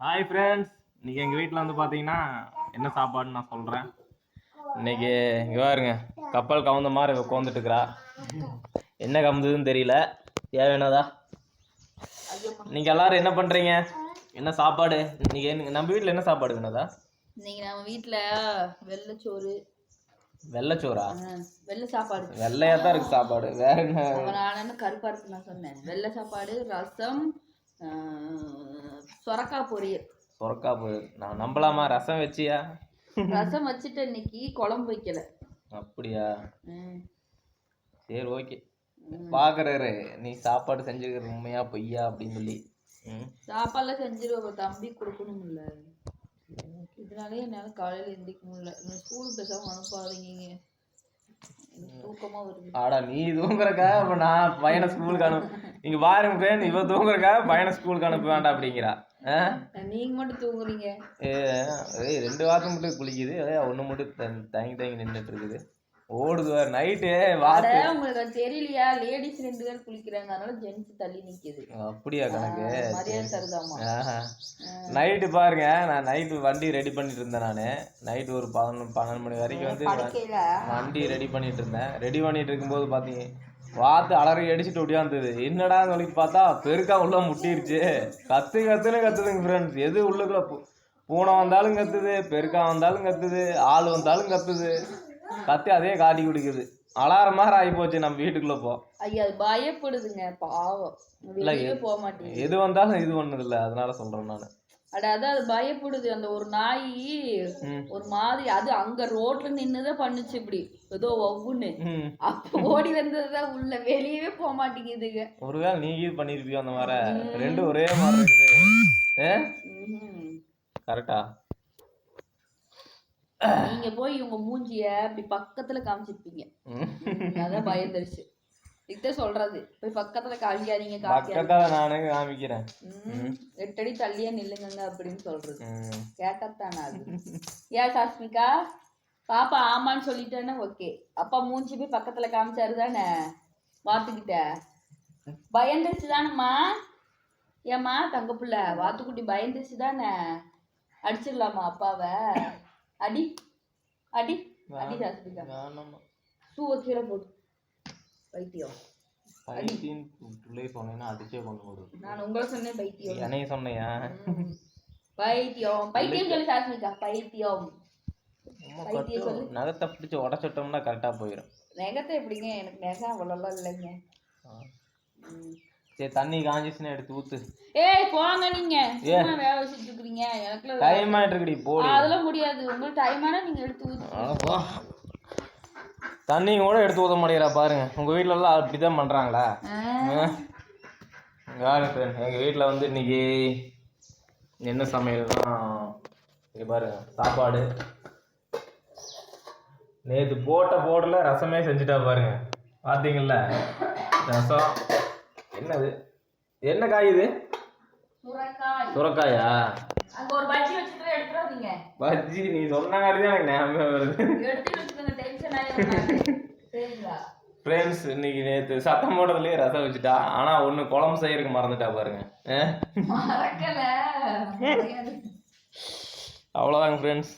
Hi friends இன்னைக்கு எங்கள் வீட்டில் வந்து பார்த்தீங்கன்னா என்ன சாப்பாடுன்னு நான் சொல்கிறேன் இன்னைக்கு இங்கே பாருங்க கப்பல் கவுந்த மாதிரி உட்காந்துட்டு இருக்கிறா என்ன கவுந்ததுன்னு தெரியல. தேவையானதா நீங்கள் எல்லாரும் என்ன பண்ணுறீங்க என்ன சாப்பாடு? இன்னைக்கு என்ன- நம்ம வீட்டில் என்ன சாப்பாடு வேணாதா இன்னைக்கு நம்ம வீட்ல வெள்ளைச்சோறு வெள்ளைச்சோறா வெள்ளை சாப்பாடு. வெள்ளையாக தான் இருக்குது சாப்பாடு. வேற என்ன? நான் என்ன கருப்பா இருக்கு நான் சொன்னேன். வெள்ளை சாப்பாடு ரசம் சொரக்காய் பொரியல். சொரக்கா போய் நான் நம்பலாமா? ரசம் வச்சியா? ரசம் வச்சுட்டு இன்னைக்கு குழம்பு வைக்கல. அப்படியா. சரி ஓகே. பார்க்குறாரு நீ சாப்பாடு செஞ்சுக்கிறது உண்மையா பொய்யா அப்படின்னு சொல்லி. செஞ்சிருவோம் அப்புறம் தம்பி கொடுக்கணும்ல. இதனாலே என்னால காலையில எந்திரிக்க முடியல. ஸ்கூலுக்கு பேசாம அனுப்பாதீங்க ஆடா நீ தூங்குறக்கா? அப்ப நான் பையனை ஸ்கூலுக்கு அனுப்பு நீங்க பாருங்க ஃப்ரெண்ட் இவ தூங்குறக்கா? பையனை ஸ்கூலுக்கு அனுப்ப வேண்டாம் அப்படிங்கிறா? நீங்க மட்டும் தூங்குறீங்க. ஏ, ரெண்டு வாரம் மட்டும் குளிக்குது. ஒண்ணு மட்டும் தங்- தயங்கி தயங்கி நின்றுட்டு இருக்குது. ஓடுது வேற நைட்டு வாத்து. உங்களுக்கு தெரியலையா? லேடிஸ் ரெண்டு பேர் குளிக்கிறாங்க. அதனால ஜென்ஸ் தள்ளி நிக்குது. அப்படியா கணக்கு? மரியாதை தருதாமா? நைட்டு பாருங்க நான் நைட்டு வண்டி ரெடி பண்ணிட்டு இருந்தேன் நான். நைட்டு ஒரு பதினொன்று பன்னெண்டு மணி வரைக்கும் வந்து வண்டி ரெடி பண்ணிட்டு இருந்தேன். ரெடி பண்ணிட்டு இருக்கும்போது பார்த்தீங்க வாத்து அலறி அடிச்சுட்டு ஒடியாந்தது என்னடான்னு சொல்லி பார்த்தா பெருக்கா உள்ள முட்டிருச்சு. கத்து கத்துன்னு கத்துதுங்க ஃப்ரெண்ட்ஸ் எது உள்ளுக்குள்ள பூனை வந்தாலும் கத்துது பெருக்கா வந்தாலும் கத்துது ஆள் வந்தாலும் கத்துது. கத்தி அதே காட்டி குடிக்குது. அலாரம் மாதிரி ஆகி போச்சு நம்ம வீட்டுக்குள்ள போ ஐயா அது பயப்படுதுங்க பாவம். வெளியே போக மாட்டேங்குது. எது வந்தாலும் இது பண்ணது இல்லை அதனால சொல்றேன் நான். அட அதான் அது பயப்படுது. அந்த ஒரு நாய். ஒரு மாதிரி அது அங்க ரோட்ல நின்னுதான் பண்ணுச்சு இப்படி. ஏதோ ஒவ்வுன்னு அப்ப ஓடி வந்ததுதான் உள்ள வெளியவே போக மாட்டேங்குதுங்க. ஒருவேளை நீ இது பண்ணிருப்பியோ அந்த மாதிரி. ரெண்டும் ஒரே மாதிரி இருக்குது. கரெக்டா? நீங்க போய் இவங்க மூஞ்சிய அப்படி பக்கத்துல காமிச்சிருப்பீங்க. அதான் பயந்துருச்சு. இதுதான் சொல்றது. போய் பக்கத்துல காமிக்காதீங்க பக்கத்தால நானே காமிக்கிறேன். எட்டடி தள்ளியே நில்லுங்கங்க அப்படின்னு சொல்றது. கேட்டத்தானே அது? ஏன் சாஸ்மிகா? பாப்பா ஆமான்னு சொல்லிட்டேன்னா ஓகே. அப்பா மூஞ்சி போய் பக்கத்துல காமிச்சாரு தானே? வாத்துக்கிட்ட. பயந்துருச்சு தானேம்மா? ஏம்மா தங்க புள்ள வாத்துக்குட்டி பயந்துருச்சு தானே? அடிச்சிடலாமா அப்பாவை? அடி. அடி. அடி வேணாம்மா. ஷூவை கீழே போட்டு பைத்தியம். பைத்தியம் பிள்ளை சொன்னேன்னா அடிச்சே கொண்டு போடுது நான் உங்களை சொன்னேன் பைத்தியம். என்னைய சொன்னையா. பைத்தியம். பைத்தியம் சொல்லு சாஸ்மிகா பைத்தியம். நகத்தை பிடிச்சி உடச்சிட்டோம்னா கரெக்டா போயிடும் நெகத்தை எப்படிங்க? எனக்கு நெகம் அவ்வளோலாம் இல்லைங்க. சரி தண்ணி காஞ்சிச்சுன்னா எடுத்து ஊத்து. ஏய் போங்க நீங்க. வேலை வச்சுட்டு இருக்கிறீங்க எனக்குலாம் டைம் போடி. அதெல்லாம் முடியாது. உங்களுக்கு எடுத்து. தண்ணி கூட எடுத்து ஊத்த மாட்டேங்கிறா பாருங்க. உங்க வீட்ல எல்லாம் அப்படிதான் பண்றாங்களா யாரு எங்க வீட்ல வந்து இன்னைக்கு என்ன சமையல்னா இங்க பாருங்க சாப்பாடு. நேத்து போட்ட போடல ரசமே செஞ்சுட்டா பாருங்க. பாத்தீங்கல்ல? ரசம். என்னது? என்ன காய் இது? சுரக்காயா? அங்க ஒரு பஜ்ஜி வச்சுட்டு எடுத்துறாதீங்க பஜ்ஜி நீ சொன்னாங்க தான் எனக்கு ஞாபகம் வருது. எடுத்து வச்சுக்கோங்க டென்ஷன் சரிங்களா? ஃப்ரெண்ட்ஸ் இன்னைக்கு நேற்று சத்தம் போடுறதுலேயே ரசம் வச்சுட்டா ஆனால் ஒன்று குழம்பு செய்யறதுக்கு மறந்துட்டா பாருங்க. அவ்வளோதாங்க ஃப்ரெண்ட்ஸ்